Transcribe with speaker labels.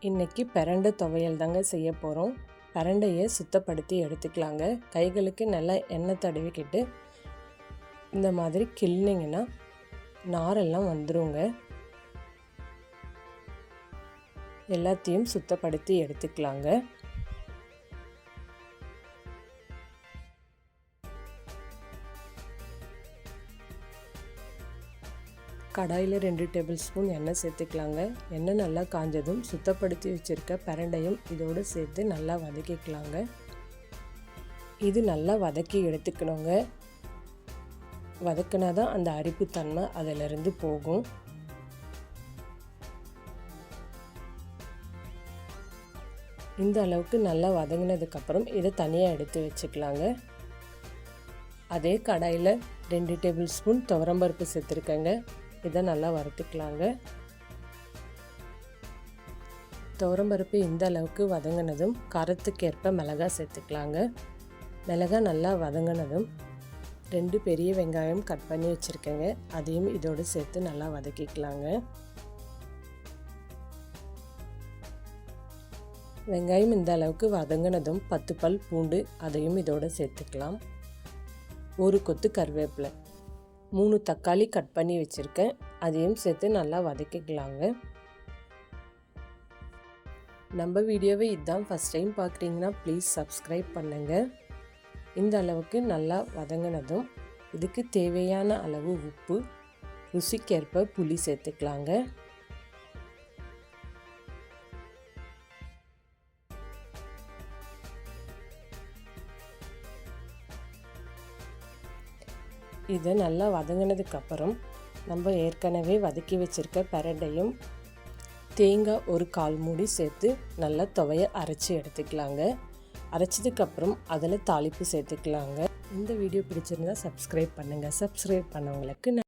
Speaker 1: இன்றைக்கி பிரண்டை துவையல் தாங்க செய்ய போகிறோம் பரண்டையை சுத்தப்படுத்தி எடுத்துக்கலாங்க. கைகளுக்கு நல்லா எண்ணெய் தடவிக்கிட்டு இந்த மாதிரி கிள்னிங்கன்னா நாரெல்லாம் வந்துருங்க. எல்லாத்தையும் சுத்தப்படுத்தி எடுத்துக்கலாங்க. கடாயில் ரெண்டு டேபிள் ஸ்பூன் எண்ணெய் சேர்த்துக்கலாங்க. எண்ணெய் நல்லா காஞ்சதும் சுத்தப்படுத்தி வச்சுருக்க பிரண்டையும் இதோடு சேர்த்து நல்லா வதக்கிக்கலாங்க. இது நல்லா வதக்கி எடுத்துக்கணுங்க. வதக்கினா தான் அந்த அரிப்புத்தன்மை அதிலிருந்து போகும். இந்த அளவுக்கு நல்லா வதங்கினதுக்கப்புறம் இதை தனியாக எடுத்து வச்சுக்கலாங்க. அதே கடாயில் ரெண்டு டேபிள் ஸ்பூன் துவரம்பருப்பு சேர்த்துருக்கேங்க. இதை நல்லா வறுத்துக்கலாங்க. துவரம்பருப்பு இந்த அளவுக்கு வதங்கினதும் காரத்துக்கேற்ப மிளகா சேர்த்துக்கலாங்க. மிளகா நல்லா வதங்கினதும் ரெண்டு பெரிய வெங்காயம் கட் பண்ணி வச்சுருக்கேங்க. அதையும் இதோடு சேர்த்து நல்லா வதக்கிக்கலாங்க. வெங்காயம் இந்த அளவுக்கு வதங்கினதும் பத்து பல் பூண்டு அதையும் இதோடு சேர்த்துக்கலாம். ஒரு கொத்து கருவேப்பிலை. மூணு தக்காளி கட் பண்ணி வச்சுருக்கேன். அதையும் சேர்த்து நல்லா வதக்கிக்கலாங்க. நம்ம வீடியோவை இதுதான் ஃபஸ்ட் டைம் பார்க்குறீங்கன்னா ப்ளீஸ் சப்ஸ்கிரைப் பண்ணுங்கள் இந்த அளவுக்கு நல்லா வதங்கினதும் இதுக்கு தேவையான அளவு உப்பு ருசிக்கேற்ப புளி சேர்த்துக்கலாங்க. இதை நல்லா வதங்கினதுக்கப்புறம் நம்ம ஏற்கனவே வதக்கி வச்சுருக்க பரண்டையும் தேங்காய் ஒரு கால் மூடி சேர்த்து நல்லா துவைய அரைச்சி எடுத்துக்கலாங்க. அரைச்சதுக்கப்புறம் அதில் தாளிப்பு சேர்த்துக்கலாங்க. இந்த வீடியோ பிடிச்சிருந்தா சப்ஸ்கிரைப் பண்ணுங்கள் சப்ஸ்கிரைப் பண்ணவங்களுக்கு